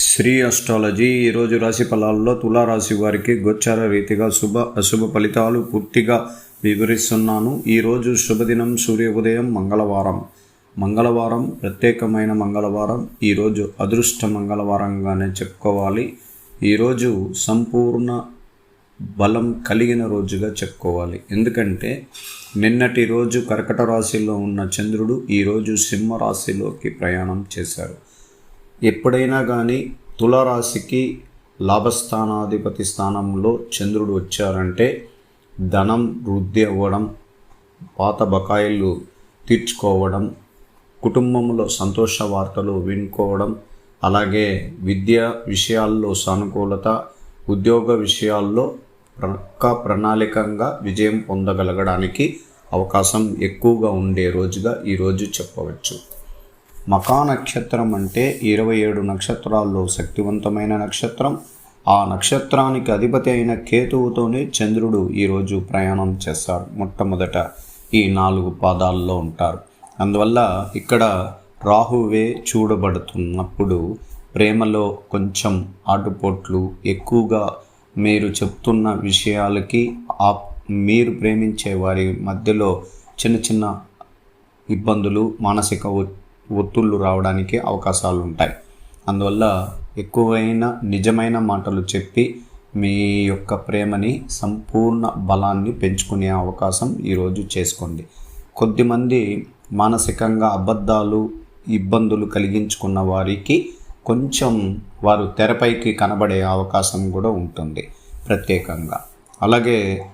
Shri astrology ఈరోజు రాశి ఫలాల్లో తులారాశి వారికి గోచార రీతిగా శుభ అశుభ ఫలితాలు పూర్తిగా వివరిస్తున్నాను. ఈరోజు శుభదినం సూర్య ఉదయం మంగళవారం. మంగళవారం ప్రత్యేకమైన మంగళవారం. ఈరోజు అదృష్ట మంగళవారంగానే చెప్పుకోవాలి. ఈరోజు సంపూర్ణ బలం కలిగిన రోజుగా చెప్పుకోవాలి. ఎందుకంటే నిన్నటి రోజు కర్కట రాశిలో ఉన్న చంద్రుడు ఈరోజు సింహ రాశిలోకి ప్రయాణం చేశారు ఎప్పుడైనా కానీ తులారాశికి లాభస్థానాధిపతి స్థానంలో చంద్రుడు వచ్చారంటే ధనం వృద్ధి అవ్వడం పాత బకాయిలు తీర్చుకోవడం కుటుంబంలో సంతోష వార్తలు వినుకోవడం అలాగే విద్య విషయాల్లో సానుకూలత ఉద్యోగ విషయాల్లో ప్రక్క ప్రణాళికంగా విజయం పొందగలగడానికి అవకాశం ఎక్కువగా ఉండే రోజుగా ఈరోజు చెప్పవచ్చు. మకా నక్షత్రం అంటే ఇరవై ఏడు నక్షత్రాల్లో శక్తివంతమైన నక్షత్రం. ఆ నక్షత్రానికి అధిపతి అయిన కేతువుతోనే చంద్రుడు ఈరోజు ప్రయాణం చేస్తారు మొట్టమొదట ఈ నాలుగు పాదాల్లో ఉంటారు. అందువల్ల ఇక్కడ రాహువే చూడబడుతున్నప్పుడు ప్రేమలో కొంచెం ఆటుపోట్లు ఎక్కువగా మీరు చెప్తున్న విషయాలకి ఆ మీరు ప్రేమించే వారి మధ్యలో చిన్న చిన్న ఇబ్బందులు మానసిక ఒత్తిళ్ళు రావడానికి అవకాశాలు ఉంటాయి అందువల్ల ఎక్కువైన నిజమైన మాటలు చెప్పి మీ యొక్క ప్రేమని సంపూర్ణ బలాన్ని పెంచుకునే అవకాశం ఈరోజు చేసుకోండి. కొద్దిమంది మానసికంగా అబద్ధాలు ఇబ్బందులు కలిగించుకున్న వారికి కొంచెం వారు తెరపైకి కనబడే అవకాశం కూడా ఉంటుంది ప్రత్యేకంగా. అలాగే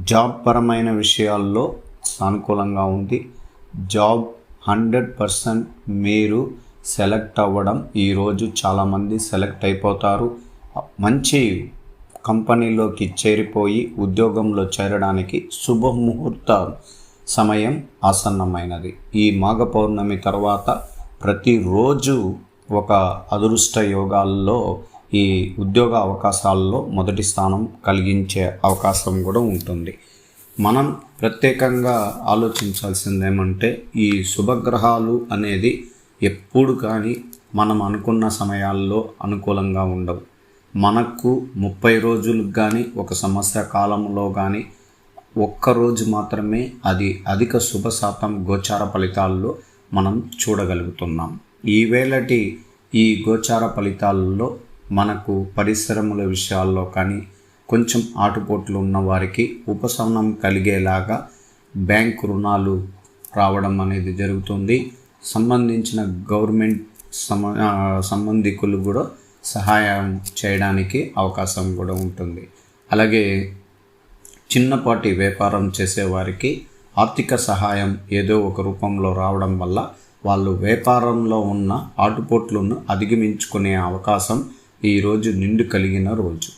జాబ్ పరమైన విషయాల్లో సానుకూలంగా ఉంది జాబ్ హండ్రెడ్ పర్సెంట్ మీరు సెలెక్ట్ అవ్వడం. ఈరోజు చాలామంది సెలెక్ట్ అయిపోతారు. మంచి కంపెనీలోకి చేరిపోయి ఉద్యోగంలో చేరడానికి శుభముహూర్త సమయం ఆసన్నమైనది. ఈ మాఘ పౌర్ణమి తర్వాత ప్రతిరోజు ఒక అదృష్ట యోగాల్లో ఈ ఉద్యోగ అవకాశాల్లో మొదటి స్థానం కలిగించే అవకాశం కూడా ఉంటుంది. మనం ప్రత్యేకంగా ఆలోచించాల్సింది ఏమంటే ఈ శుభగ్రహాలు అనేది ఎప్పుడు కానీ మనం అనుకున్న సమయాల్లో అనుకూలంగా ఉండవు. మనకు ముప్పై రోజులకు కానీ ఒక సంవత్సర కాలంలో కానీ ఒక్కరోజు మాత్రమే అది అధిక శుభ శాతం గోచార ఫలితాల్లో మనం చూడగలుగుతున్నాం. ఈవేళటి ఈ గోచార ఫలితాల్లో మనకు పరిశ్రమల విషయాల్లో కానీ కొంచెం ఆటుపోట్లు ఉన్న వారికి ఉపశమనం కలిగేలాగా బ్యాంక్ రుణాలు రావడం అనేది జరుగుతుంది. సంబంధించిన గవర్నమెంట్ సమ సంబంధికులు కూడా సహాయం చేయడానికి అవకాశం కూడా ఉంటుంది. అలాగే చిన్నపాటి వ్యాపారం చేసేవారికి ఆర్థిక సహాయం ఏదో ఒక రూపంలో రావడం వల్ల వాళ్ళు వ్యాపారంలో ఉన్న ఆటుపోట్లను అధిగమించుకునే అవకాశం ఈరోజు నిండు కలిగిన రోజు.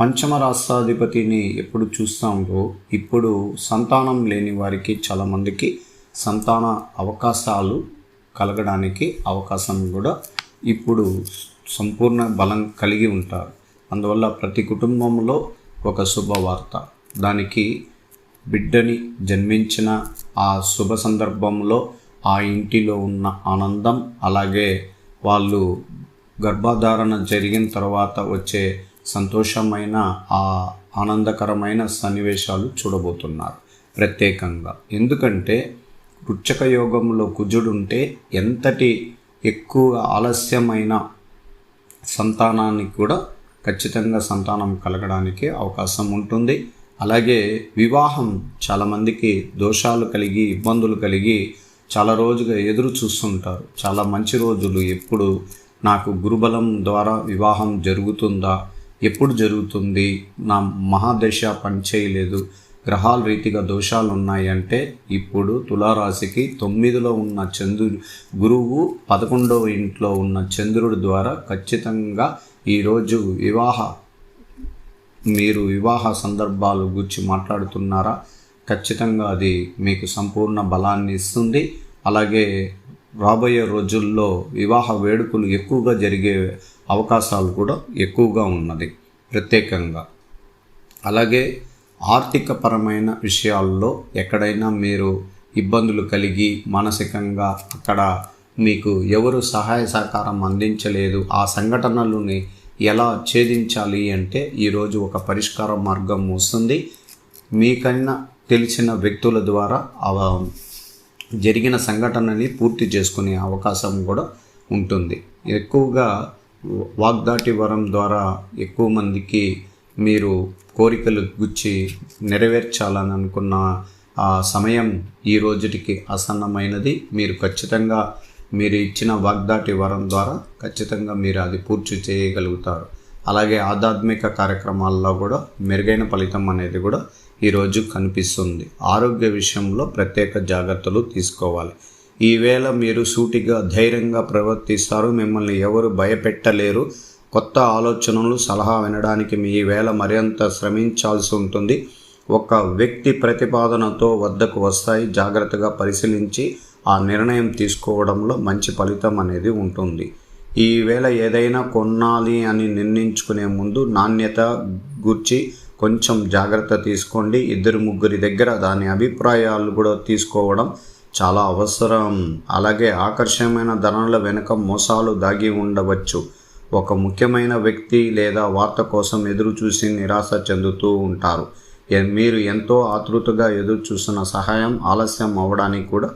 పంచమ రాష్ట్రాధిపతిని ఎప్పుడు చూస్తామో ఇప్పుడు సంతానం లేని వారికి చాలామందికి సంతాన అవకాశాలు కలగడానికి అవకాశం కూడా ఇప్పుడు సంపూర్ణ బలం కలిగి ఉంటారు. అందువల్ల ప్రతి కుటుంబంలో ఒక శుభవార్త. దానికి బిడ్డని జన్మించిన ఆ శుభ సందర్భంలో ఆ ఇంటిలో ఉన్న ఆనందం అలాగే వాళ్ళు గర్భధారణ జరిగిన తర్వాత వచ్చే సంతోషమైన ఆ ఆనందకరమైన సన్నివేశాలు చూడబోతున్నారు. ప్రత్యేకంగా. ఎందుకంటే రుచక యోగంలో కుజుడుంటే ఎంతటి ఎక్కువ ఆలస్యమైన సంతానానికి కూడా ఖచ్చితంగా సంతానం కలగడానికి అవకాశం ఉంటుంది. అలాగే వివాహం చాలామందికి దోషాలు కలిగి ఇబ్బందులు కలిగి చాలా రోజుగా ఎదురు చూస్తుంటారు. చాలా మంచి రోజులు. ఎప్పుడు నాకు గురుబలం ద్వారా వివాహం జరుగుతుందా? ఎప్పుడు జరుగుతుంది? నా మహాదశ పనిచేయలేదు. గ్రహాల రీతిగా దోషాలు ఉన్నాయంటే ఇప్పుడు తులారాశికి తొమ్మిదిలో ఉన్న చంద్రుడు గురువు పదకొండవ ఇంట్లో ఉన్న చంద్రుడి ద్వారా ఖచ్చితంగా ఈరోజు వివాహ మీరు వివాహ సందర్భాలు గురించి మాట్లాడుతున్నారా? ఖచ్చితంగా అది మీకు సంపూర్ణ బలాన్ని ఇస్తుంది. అలాగే రాబోయే రోజుల్లో వివాహ వేడుకలు ఎక్కువగా జరిగే అవకాశాలు కూడా ఎక్కువగా ఉన్నది ప్రత్యేకంగా. అలాగే ఆర్థికపరమైన విషయాల్లో ఎక్కడైనా మీరు ఇబ్బందులు కలిగి మానసికంగా అక్కడ మీకు ఎవరు సహాయ సహకారం అందించలేదు ఆ సంఘటనలని ఎలా ఛేదించాలి అంటే ఈరోజు ఒక పరిష్కార మార్గం వస్తుంది. మీకన్నా తెలిసిన వ్యక్తుల ద్వారా జరిగిన సంఘటనని పూర్తి చేసుకునే అవకాశం కూడా ఉంటుంది. ఎక్కువగా వాగ్దాటి వరం ద్వారా ఎక్కువ మందికి మీరు కోరికలు గుచ్చి నెరవేర్చాలని అనుకున్న ఆ సమయం ఈ రోజుటికి ఆసన్నమైనది. మీరు ఖచ్చితంగా మీరు ఇచ్చిన వాగ్దాటి వరం ద్వారా ఖచ్చితంగా మీరు అది పూర్తి చేయగలుగుతారు. అలాగే ఆధ్యాత్మిక కార్యక్రమాల్లో కూడా మెరుగైన ఫలితం అనేది కూడా ఈరోజు కనిపిస్తుంది. ఆరోగ్య విషయంలో ప్రత్యేక జాగ్రత్తలు తీసుకోవాలి. ఈవేళ మీరు సూటిగా ధైర్యంగా ప్రవర్తిస్తారు. మిమ్మల్ని ఎవరు భయపెట్టలేరు. కొత్త ఆలోచనలు సలహా వినడానికి మీ వేళ మరింత శ్రమించాల్సి ఉంటుంది. ఒక వ్యక్తి ప్రతిపాదనతో వద్దకు వస్తాయి. జాగ్రత్తగా పరిశీలించి ఆ నిర్ణయం తీసుకోవడంలో మంచి ఫలితం అనేది ఉంటుంది. ఈవేళ ఏదైనా కొనాలి అని నిర్ణయించుకునే ముందు నాణ్యత గుర్చి కొంచెం జాగ్రత్త తీసుకోండి. ఇద్దరు ముగ్గురి దగ్గర దాని అభిప్రాయాలు కూడా తీసుకోవడం చాలా అవసరం. అలాగే ఆకర్షణమైన ధరల వెనుక మోసాలు దాగి ఉండవచ్చు. ఒక ముఖ్యమైన వ్యక్తి లేదా వార్త కోసం ఎదురు చూసి నిరాశ చెందుతూ ఉంటారు. మీరు ఎంతో ఆతృతగా ఎదురు చూసిన సహాయం ఆలస్యం అవ్వడానికి కూడా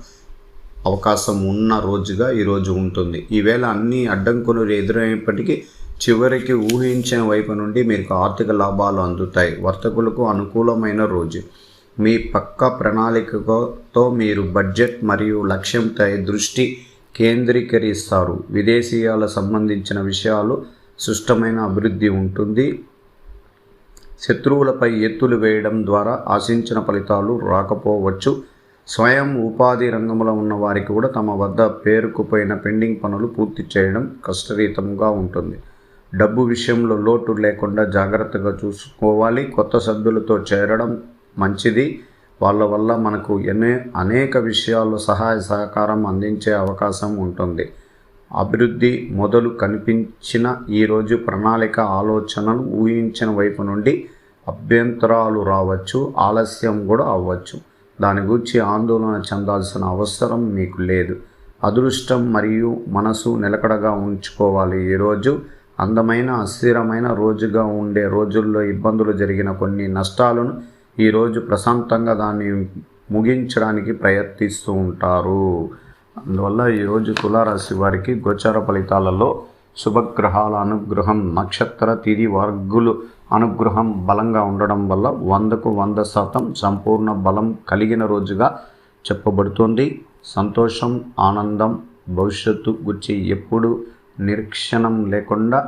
అవకాశం ఉన్న రోజుగా ఈరోజు ఉంటుంది. ఈవేళ అన్ని అడ్డంకులు ఎదురైనప్పటికీ చివరికి ఊహించిన వైపు నుండి మీకు ఆర్థిక లాభాలు అందుతాయి. వర్తకులకు అనుకూలమైన రోజు. మీ పక్క ప్రణాళికతో మీరు బడ్జెట్ మరియు లక్ష్యంపై దృష్టి కేంద్రీకరిస్తారు. విదేశీయాల సంబంధించిన విషయాలు సుష్టమైన అభివృద్ధి ఉంటుంది. శత్రువులపై ఎత్తులు వేయడం ద్వారా ఆశించిన ఫలితాలు రాకపోవచ్చు. స్వయం ఉపాధి రంగంలో ఉన్న వారికి కూడా తమ వద్ద పేరుకుపోయిన పెండింగ్ పనులు పూర్తి చేయడం కష్టరీతంగా ఉంటుంది. డబ్బు విషయంలో లోటు లేకుండా జాగ్రత్తగా చూసుకోవాలి. కొత్త సభ్యులతో చేరడం మంచిది. వాళ్ళ వల్ల మనకు ఎన్ని అనేక విషయాల్లో సహాయ సహకారం అందించే అవకాశం ఉంటుంది. అభివృద్ధి మొదలు కనిపించిన ఈరోజు ప్రణాళిక ఆలోచనలు ఊహించిన వైపు నుండి అభ్యంతరాలు రావచ్చు ఆలస్యం కూడా అవ్వచ్చు. దాని గురించి ఆందోళన చెందాల్సిన అవసరం మీకు లేదు. అదృష్టం మరియు మనసు నిలకడగా ఉంచుకోవాలి. ఈరోజు అందమైన అస్థిరమైన రోజుగా ఉండే రోజుల్లో ఇబ్బందులు జరిగిన కొన్ని నష్టాలను ఈరోజు ప్రశాంతంగా దాన్ని ముగించడానికి ప్రయత్నిస్తూ ఉంటారు. అందువల్ల ఈరోజు తులారాశి వారికి గోచార ఫలితాలలో శుభగ్రహాల అనుగ్రహం నక్షత్ర తిది వర్గులు అనుగ్రహం బలంగా ఉండడం వల్ల వందకు వంద శాతం సంపూర్ణ బలం కలిగిన రోజుగా చెప్పబడుతుంది. సంతోషం ఆనందం భవిష్యత్తు గురించి ఎప్పుడు నిరీక్షణం లేకుండా